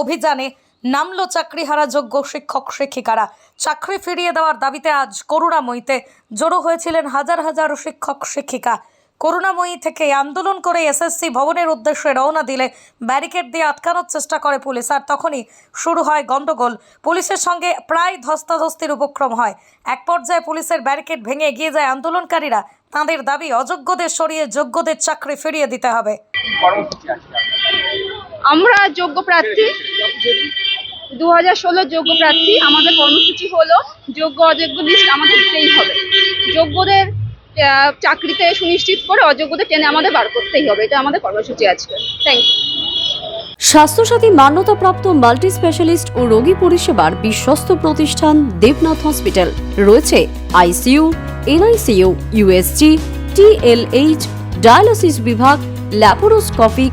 অভিযানে নামলো চাকরিহারা যোগ্য শিক্ষক শিক্ষিকারা। চাকরি ফিরিয়ে দেওয়ার দাবিতে আজ করুণাময়ীতে জড়ো হয়েছিলেন হাজার হাজার শিক্ষক শিক্ষিকা। করুণাময়ী থেকে আন্দোলন করে এসএসসি ভবনের উদ্দেশ্যে রওনা দিলে ব্যারিকেড দিয়ে আটকানোর চেষ্টা করে পুলিশ, আর তখনই শুরু হয় গন্ডগোল পুলিশের সঙ্গে প্রায় ধস্তাধস্তির উপক্রম হয়। এক পর্যায়ে পুলিশের ব্যারিকেড ভেঙে এগিয়ে যায় আন্দোলনকারীরা। তাঁদের দাবি, অযোগ্যদের সরিয়ে যোগ্যদের চাকরি ফিরিয়ে দিতে হবে। আমরা যোগ্য প্রার্থী। দু হাজার ষোলো যোগ্য প্রার্থী। আমাদের কর্মসূচি হলো যোগ্য, অযোগ্য লিস্ট আমাদের দিতেই হবে। যোগ্যদের চাকরিতে সুনিশ্চিত করে অযোগ্যদের টেনে আমাদের বার করতেই হবে। এটা আমাদের কর্মসূচি আজকে। থ্যাংক ইউ স্বাস্থ্যসাথী মান্যতাপ্রাপ্ত মাল্টি স্পেশালিস্ট ও রোগী পরিষেবার বিশ্বস্ত প্রতিষ্ঠান দেবনাথ হসপিটাল। রয়েছে ICU, NICU USG TLH dialysis বিভাগ, ল্যাপারোস্কোপিক